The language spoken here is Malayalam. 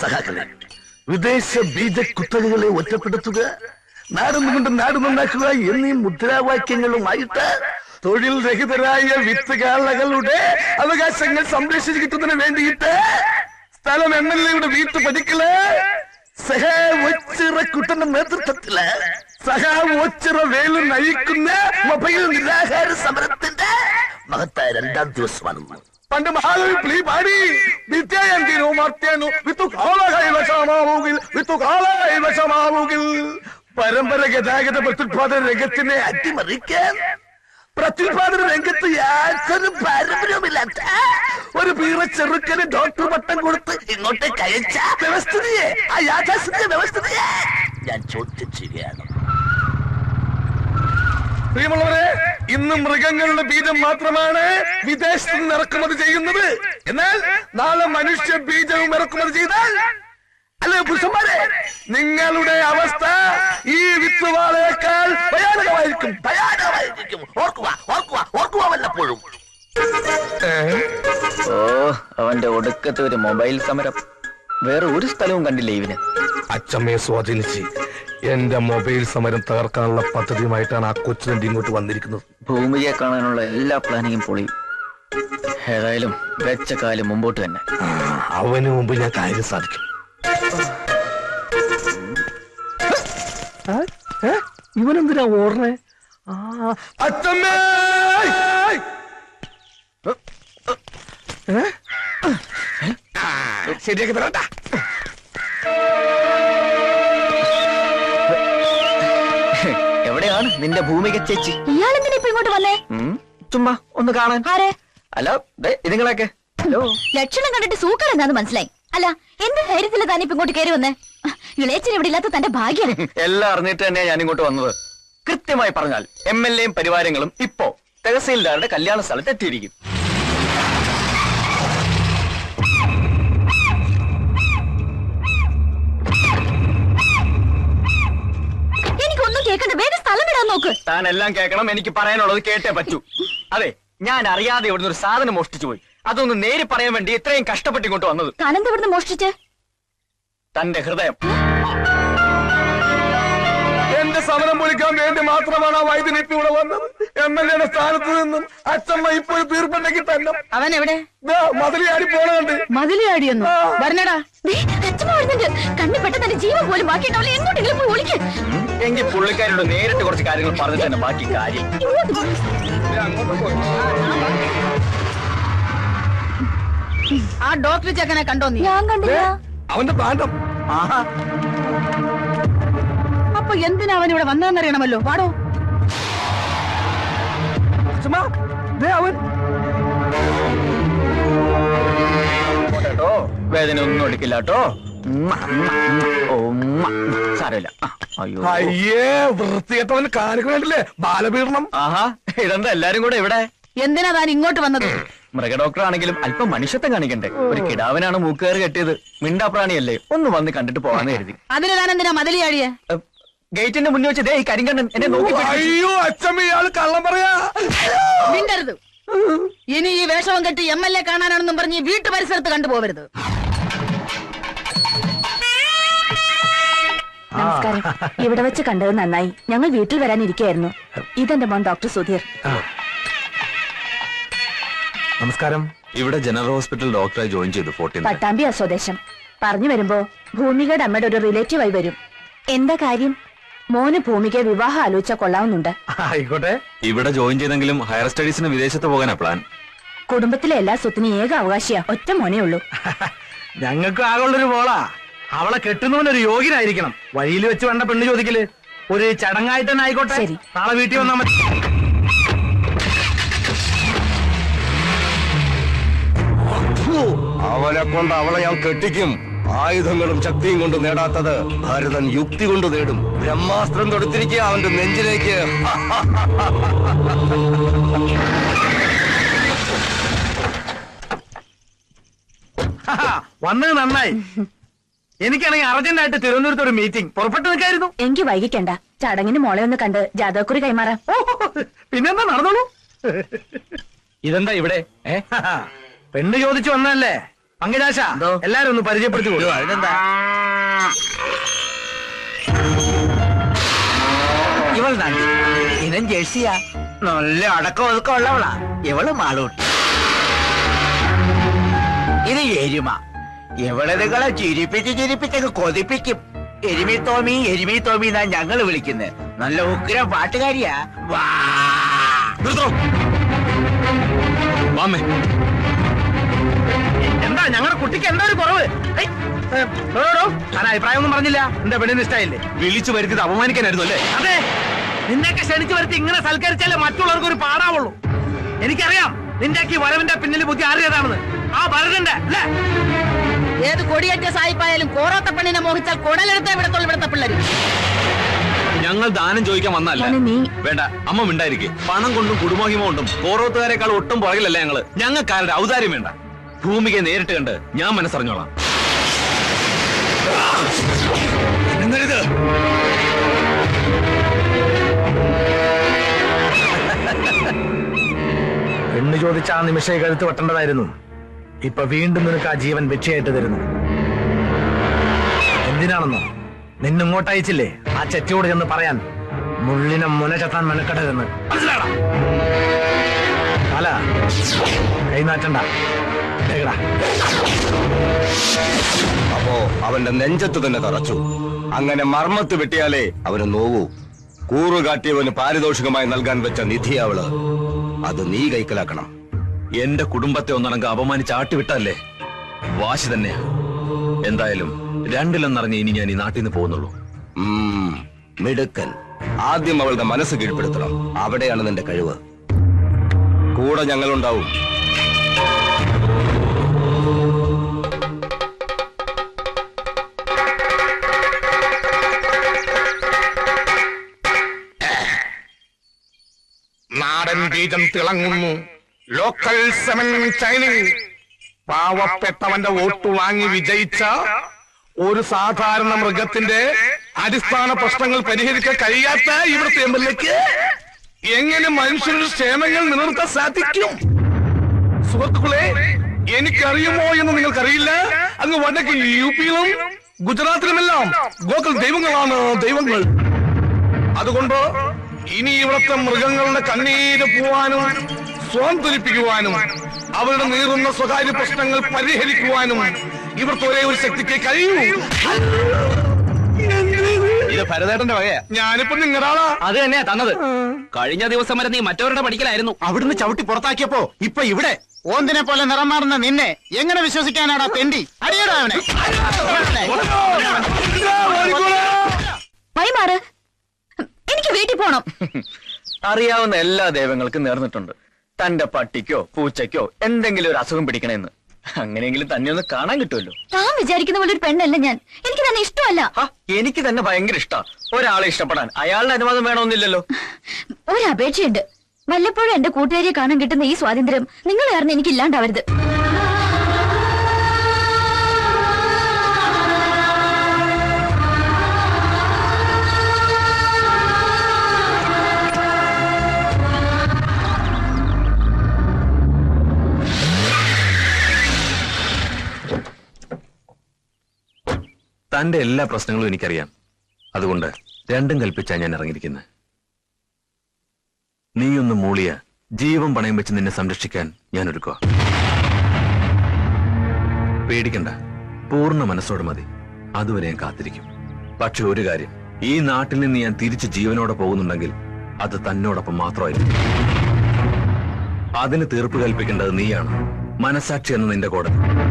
സഹാക്കളെ വിദേശ ബീജ കുത്തകകളെ ഒറ്റപ്പെടുത്തുക നാടുന്നുകൊണ്ട് നാട് നന്നാക്കുക എന്നീ മുദ്രാവാക്യങ്ങളുമായിട്ട് തൊഴിൽ രഹിതരായ വിത്തുകാളകളുടെ അവകാശങ്ങൾ സംരക്ഷിച്ചു കിട്ടുന്നതിന് വേണ്ടിയിട്ട് സ്ഥലം എം എൽ എയുടെ വീട്ടു പതിക്കല് സഹ ഒച്ചിറ കുട്ടന്റെ നേതൃത്വത്തില് സഹ ഒച്ചിറ വേലു നയിക്കുന്ന മൊബൈൽ നിരാഹാര സമരത്തിന്റെ മഹത്തായ രണ്ടാം ദിവസമാണ് പണ്ട് മഹാകവി പ്ലീ പാടി. നിത്യായന്തിനു മർത്യനു വിത്തു കാളകൈവശമാവുകിൽ വിത്തു കാളകൈവശമാവുകിൽ പരമ്പര ഗതാഗത പ്രത്യുത്പാദന രംഗത്തിനെ അട്ടിമറിക്കാൻ പ്രത്യുത്പാദന രംഗത്ത് യാതൊരു പാരമ്പര്യവുമില്ലാത്ത ഒരു പീറ ചെറുക്കന് ഡോക്ടർ പട്ടം കൊടുത്ത് ഇങ്ങോട്ട് കയച്ച വ്യവസ്ഥിതിയെ ആ യാഥാസ്ഥിതിയെ വ്യവസ്ഥിതിയെ ഞാൻ ചോദിച്ചിരിക്കുകയാണ് പ്രിയമുള്ളവരെ ഇന്ന് മൃഗങ്ങളുടെ ബീജം മാത്രമാണ് വിദേശത്ത് നിന്ന് ഇറക്കുമതി ചെയ്യുന്നത്. എന്നാൽ നാളെ മനുഷ്യ ബീജവും ഇറക്കുമതി ചെയ്താൽ? അല്ലെ പുരുഷന്മാരെ നിങ്ങളുടെ അവസ്ഥ ഈ വിത്തുവാളേക്കാൾ ഭയാനകമായിരിക്കും. ഭയാനകമായിരിക്കും. ഓർക്കുക ഓർക്കുക ഓർക്കുക വല്ലപ്പോഴും. ഓ അവന്റെ ഒടുക്കത്തെ ഒരു മൊബൈൽ സമരം. വേറെ ഒരു സ്ഥലവും കണ്ടില്ല ഇവന്? അച്ചമ്മയെ സ്വാധീനിച്ച് എന്റെ മൊബൈൽ സമരം തകർക്കാനുള്ള പദ്ധതിയുമായിട്ടാണ് ആ കൊച്ചുതണ്ടി ഇങ്ങോട്ട് വന്നിരിക്കുന്നത്? ഭൂമിയെ കാണാനുള്ള എല്ലാ പ്ലാനിങ്ങും പൊളിയും ഏതായാലും വെച്ച കാലം മുമ്പോട്ട് തന്നെ. അവന് മുമ്പ് ഞാൻ കാര്യം സാധിക്കും. ഇവനെന്തിനാ ഓടണേ? അച്ചമ്മേ! ശരിയാക്കി തരാട്ടാ എവിടെയാണ് നിന്റെ ഭൂമിക ചേച്ചി? ഇങ്ങോട്ട് വന്നേ. ചുമ്മാ ഒന്ന് കാണാൻ. ആരെ? അല്ല ഇതുങ്ങളൊക്കെ ഹലോ. ലക്ഷണം കണ്ടിട്ട് സൂക്കർ എന്താന്ന് മനസ്സിലായി. അല്ല എന്ത് ധൈര്യത്തിൽ താൻ ഇപ്പൊ ഇങ്ങോട്ട് കയറി വന്നേ? ഇളയച്ചൻ ഇവിടെ ഇല്ലാത്ത തന്റെ ഭാഗ്യം. എല്ലാം അറിഞ്ഞിട്ട് തന്നെയാ ഞാൻ ഇങ്ങോട്ട് വന്നത്. കൃത്യമായി പറഞ്ഞാൽ എം എൽ എയും പരിവാരങ്ങളും ഇപ്പോ തഹസീൽദാരുടെ കല്യാണ സ്ഥലത്ത് എത്തിയിരിക്കും. കേൾക്കണ്ട വേഗം സ്ഥലം വിടാൻ നോക്ക്. താൻ എല്ലാം കേൾക്കണം എനിക്ക് പറയാനുള്ളത് കേട്ടേ പറ്റൂ. അതെ ഞാൻ അറിയാതെ ഇവിടുന്ന് ഒരു സാധനം മോഷ്ടിച്ചു പോയി. അതൊന്ന് നേരി പറയാൻ വേണ്ടി ഇത്രയും കഷ്ടപ്പെട്ടിക്കൊണ്ട് വന്നത്. താനെന്താ ഇവിടുന്ന് മോഷ്ടിച്ച്? തന്റെ ഹൃദയം. സമരം പൊളിക്കാൻ വേണ്ടി മാത്രമാണ് ആ വൈദ്യുതി ഇപ്പൊ ഇവിടെ വന്നത്. എം എൽ എയുടെ സ്ഥാനത്ത് നിന്നും അച്ഛമ്മ ഇപ്പോൾ തീർപ്പുണ്ടെങ്കിൽ തന്നെ അവൻ എവിടെ? ദാ, മതിലിയാടി പോണുണ്ട്. മതിലിയാടി വരണടാ. വരുന്നുണ്ട്. കണ്ണി ജീവൻ പോലും ബാക്കിയുണ്ടാവില്ല എങ്ങോട്ടെങ്കിലും പോയി ഒളിക്ക്. എങ്കിൽ പുള്ളിക്കാരോട് നേരിട്ട് കുറച്ച് കാര്യങ്ങൾ പറഞ്ഞിട്ട് തന്നെ ബാക്കി കാര്യം. ആ ഡോക്ടർ ചെക്കനെ കണ്ടോ നീ? ഞാൻ കണ്ടില്ല. അവന്റെ പ്രാന്തം. ആഹാ. അപ്പൊ എന്തിനാ അവൻ ഇവിടെ വന്നതെന്നറിയണമല്ലോ? പാടോ അവൻ. വേദന ഒന്നും എടുക്കില്ല കേട്ടോ. ഉമ്മ, ഉമ്മ, ഉമ്മ. സാരമില്ല. അയ്യോ. അയ്യേ വൃത്തികെട്ടവന് കാണിക്കണില്ലേ ബാലപീഡനം. ആഹാ ഇതെന്താ എല്ലാരും കൂടെ ഇവിടെ. എന്തിനാ താൻ ഇങ്ങോട്ട് വന്നത്? മൃഗ ഡോക്ടർ ആണെങ്കിലും അല്പം മനുഷ്യത്വം കാണിക്കണ്ടേ? ഒരു കിടാവിനാണ് മൂക്കുകയറ് കെട്ടിയത്. മിണ്ടാപ്രാണിയല്ലേ? ഒന്ന് വന്ന് കണ്ടിട്ട് പോകാന്ന് കരുതി. അതിന് താൻ എന്തിനാ മതിലിയാടിയെ ഗേറ്റിന്റെ മുന്നിൽ വെച്ച് ദേ ഈ കരിങ്കണ്ണൻ എന്നെ നോക്കി അയ്യോ അച്ഛമ്മ ഇയാൾ കള്ളം പറയാ. മിണ്ടരുത്. ഇനി ഈ വേഷവും കെട്ടി എം എൽ എ കാണാനാണെന്നും പറഞ്ഞ് ഈ വീട്ടു പരിസരത്ത് കണ്ടുപോകരുത് നമസ്കാരം. ഇവിടെ വെച്ച് കണ്ടത് നന്നായി. ഞങ്ങൾ വീട്ടിൽ വരാനിരിക്കുകയായിരുന്നു. ഇതെന്റെ മോൻ ഡോക്ടർ സുധീർ. നമസ്കാരം. ഇവിടെ ജനറൽ ഹോസ്പിറ്റൽ ഡോക്ടറായി ജോയിൻ ചെയ്തു ഫോർട്ടീൻ. പട്ടാമ്പി സ്വദേശം പറഞ്ഞു വരുമ്പോ ഭൂമികയുടെ അമ്മയുടെ ഒരു റിലേറ്റീവ് ആയി വരും. എന്താ കാര്യം? മോന് ഭൂമിക്ക് വിവാഹം ആലോചിച്ച കൊള്ളാവുന്നുണ്ട്. ആയിക്കോട്ടെ. ഇവിടെ ജോയിൻ ചെയ്തെങ്കിലും ഹയർ സ്റ്റഡീസിന് വിദേശത്ത് പോകാനാ പ്ലാൻ. കുടുംബത്തിലെ എല്ലാ സ്വത്തിനും ഏക അവകാശിയാ. ഒറ്റ മോനേ ഉള്ളൂ. ഞങ്ങൾക്ക് ആകുള്ളൊരു മോളാ. അവളെ കെട്ടുന്നവനൊരു യോഗ്യനായിരിക്കണം വഴിയിൽ വെച്ച് വേണ്ട പെണ്ണ് ചോദിക്കൽ. ഒരു ചടങ്ങായിട്ട് തന്നെ ആയിക്കോട്ടെ. ശരി. നാളെ വീട്ടിൽ വന്നാൽ മതി. അവനെ കൊണ്ട് അവളെ ഞാൻ കെട്ടിക്കും. ആയുധങ്ങളും ശക്തിയും കൊണ്ട് നേടാത്തത് ഭരതൻ യുക്തി കൊണ്ട് നേടും. ബ്രഹ്മാസ്ത്രം തൊടുത്തിരിക്കുക അവന്റെ നെഞ്ചിലേക്ക്. വന്നത് നന്നായി. എനിക്കാണെങ്കിൽ അർജന്റ് ആയിട്ട് തിരുവനന്തപുരത്ത് ഒരു മീറ്റിംഗ് പുറപ്പെട്ടു നിൽക്കായിരുന്നു. എനിക്ക് വൈകിക്കണ്ട. ചടങ്ങിന് മോളെ ഒന്ന് കണ്ട് ജാതകക്കുറി കൈമാറാം. ഓ, പിന്നെന്താ നടന്നോളൂ? ഇതെന്താ ഇവിടെ? പെണ്ണ് ചോദിച്ചു വന്നതല്ലേ? പങ്കജാശ എല്ലാരും ഒന്ന് പരിചയപ്പെടുത്തി കൊടുക്കും അതിനെന്താ? ഇവൾ നന്ദി. ഇനം ജേഴ്സിയാ. നല്ല അടക്കം ഒതുക്കം ഉള്ളവളാ. ഇവൾ മാളൂട്ടി ഇത് എരുമ. ഇവളെ നിങ്ങളെ ചിരിപ്പിച്ച് ചിരിപ്പിച്ചൊക്കെ കൊതിപ്പിക്കും. എരുമി തോമി എരുമി തോമി എന്നാ ഞങ്ങൾ വിളിക്കുന്നത് നല്ല ഉഗ്രം പാട്ടുകാരിയാ. വാ. നിർത്തോ വാമേ ഞങ്ങളുടെ കുട്ടിക്ക് എന്താ ഒരു കുറവ്? അഭിപ്രായം ഒന്നും പറഞ്ഞില്ല. എന്താ പെണ്ണിന് ഇഷ്ടായില്ലേ? വിളിച്ചു വരുത്തിയത് അപമാനിക്കാനായിരുന്നു അല്ലേ? അതെ. നിന്നെയൊക്കെ ക്ഷണിച്ചു വരുത്തി ഇങ്ങനെ സൽക്കരിച്ചാലേ മറ്റുള്ളവർക്ക് ഒരു പാടാവുള്ളൂ. എനിക്കറിയാം നിന്റെ ഈ വരവിന്റെ പിന്നിൽ ബുദ്ധി ആരുടേതാണെന്ന് ആ ഭരതന്റെ അല്ലേ? ഏത് കൊടിയേറ്റ സായിപ്പായാലും കോറാത്ത പെണ്ണിനെ മോഹിച്ചാൽ കുടലെടുത്തേ വിടത്തുള്ളൂ ഇവിടുത്തെ പിള്ളേര്. ഞങ്ങൾ ദാനം ചോദിക്കാൻ വന്നല്ല വേണ്ട അമ്മ മിണ്ടായിരിക്കും പണം കൊണ്ടും കുടുംബഹിമ കൊണ്ടും കോറോത്തുകാരെക്കാൾ ഒട്ടും പുറകിലല്ല ഞങ്ങൾ? ഞങ്ങൾക്കാരുടെ ഔദാര്യം വേണ്ട. ഭൂമികയെ നേരിട്ട് കണ്ട് ഞാൻ മനസ്സറിഞ്ഞോളാം. പെണ്ണ് ചോദിച്ച ആ നിമിഷം കഴുത്ത് വെട്ടേണ്ടതായിരുന്നു. ഇപ്പൊ വീണ്ടും നിനക്ക് ആ ജീവൻ ഭിക്ഷയായിട്ട് തരുന്നു. എന്തിനാണെന്നോ? നിന്നിങ്ങോട്ട് അയച്ചില്ലേ? ആ ചെറ്റിയോട് ചെന്ന് പറയാൻ. മുള്ളിനെ മുന ചത്താൻ മെനക്കെടരുന്ന് മനസ്സിലാടാ അല കൈനാറ്റണ്ട. അപ്പോ അവന്റെ നെഞ്ചത്ത് തന്നെ തറച്ചു. അങ്ങനെ മർമ്മത്ത് വെട്ടിയാലേ അവന് നോവൂ. കൂറു കാട്ടിയവന് പാരിതോഷികമായി നൽകാൻ വെച്ച നിധി അവൾ. അത് നീ കൈക്കലാക്കണം. എന്റെ കുടുംബത്തെ ഒന്നടങ്ക അപമാനിച്ച് ആട്ടിവിട്ടല്ലേ വാശി തന്നെയാ. എന്തായാലും രണ്ടിലെന്നറിഞ്ഞ് ഇനി ഞാൻ ഈ നാട്ടിൽ നിന്ന് പോകുന്നുള്ളൂ മിടുക്കൻ. ആദ്യം അവളുടെ മനസ്സ് കീഴ്പ്പെടുത്തണം. അവിടെയാണ് നിന്റെ കഴിവ്. കൂടെ ഞങ്ങളുണ്ടാവും. ബീജം തിളങ്ങുന്നു. ലോക്കൽ സെവൻ ചൈനിങ് പാവപ്പെട്ടവന്റെ വോട്ട് വാങ്ങി വിജയിച്ച ഒരു സാധാരണ മൃഗത്തിന്റെ അടിസ്ഥാന പ്രശ്നങ്ങൾ പരിഹരിക്കാൻ കഴിയാത്ത ഇവിടുത്തെ എം എൽ എക്ക് എങ്ങനെ മനുഷ്യരുടെ ക്ഷേമങ്ങൾ നിലനിർത്താൻ സാധിക്കും? സുഹൃത്തുക്കളെ എനിക്കറിയുമോ എന്ന് നിങ്ങൾക്കറിയില്ല. അങ്ങ് വടക്ക് യു പിയിലും ഗുജറാത്തിലുമെല്ലാം ഗോകുൽ ദൈവങ്ങളാണ് ദൈവങ്ങൾ. അതുകൊണ്ട് ഇനി ഇവിടുത്തെ മൃഗങ്ങളുടെ കണ്ണീര് പോവാനും സ്വാന്തരിപ്പിക്കുവാനും തുലിപ്പിക്കുവാനും അവരുടെ നീറുന്ന സ്വകാര്യ പ്രശ്നങ്ങൾ പരിഹരിക്കുവാനും ഇവിടുത്തെ ഒരേ ഒരു ശക്തിക്ക് കഴിയൂ ഇത് ഭരതേട്ടന്റെ വകയാ ഞാനിപ്പോ നിങ്ങളാളാ അത് തന്നെയാ തന്നത് കഴിഞ്ഞ ദിവസം വരെ നീ മറ്റവരുടെ പഠിക്കലായിരുന്നു അവിടുന്ന് ചവിട്ടി പുറത്താക്കിയപ്പോ ഇപ്പൊ ഇവിടെ ഓന്തിനെ പോലെ നിറം മാറുന്ന നിന്നെ എങ്ങനെ വിശ്വസിക്കാനാടാ തെണ്ടി അടിയടാ അവനെ എനിക്ക് വീട്ടിൽ പോണം. അറിയാവുന്ന എല്ലാ ദൈവങ്ങൾക്കും നേർന്നിട്ടുണ്ട്. തന്റെ പട്ടിക്കോ പൂച്ചയ്ക്കോ എന്തെങ്കിലും ഒരു അസുഖം പിടിക്കണമെന്ന് അങ്ങനെയെങ്കിലും തന്നെ ഒന്ന് കാണാൻ കിട്ടുമല്ലോ. താൻ വിചാരിക്കുന്ന പോലെ ഒരു പെണ്ണല്ല ഞാൻ. എനിക്ക് തന്നെ ഇഷ്ടമല്ല. എനിക്ക് തന്നെ ഭയങ്കര ഇഷ്ടാ. ഒരാളെ ഇഷ്ടപ്പെടാൻ അയാളുടെ അനുവാദം വേണമെന്നില്ലല്ലോ. ഒരു അപേക്ഷയുണ്ട്. വല്ലപ്പോഴും എന്റെ കൂട്ടുകാരിയെ കാണാൻ കിട്ടുന്ന ഈ സ്വാതന്ത്ര്യം നിങ്ങൾ കാരണം എനിക്ക് ഇല്ലാണ്ടാവരുത്. തന്റെ എല്ലാ പ്രശ്നങ്ങളും എനിക്കറിയാം. അതുകൊണ്ട് രണ്ടും കൽപ്പിച്ചാ ഞാൻ ഇറങ്ങിയിരിക്കുന്നത്. നീയൊന്ന് മൂളിയ ജീവൻ പണയം വെച്ച് നിന്നെ സംരക്ഷിക്കാൻ ഞാൻ ഒരുക്കുക പേടിക്കണ്ട. പൂർണ മനസ്സോടെ മതി. അതുവരെ ഞാൻ കാത്തിരിക്കും. പക്ഷെ ഒരു കാര്യം ഈ നാട്ടിൽ നിന്ന് ഞാൻ തിരിച്ച് ജീവനോടെ പോകുന്നുണ്ടെങ്കിൽ അത് തന്നോടൊപ്പം മാത്രമായിരിക്കും. അതിന് തീർപ്പ് കൽപ്പിക്കേണ്ടത് നീയാണ്. മനസാക്ഷി എന്ന നിന്റെ കോടതി.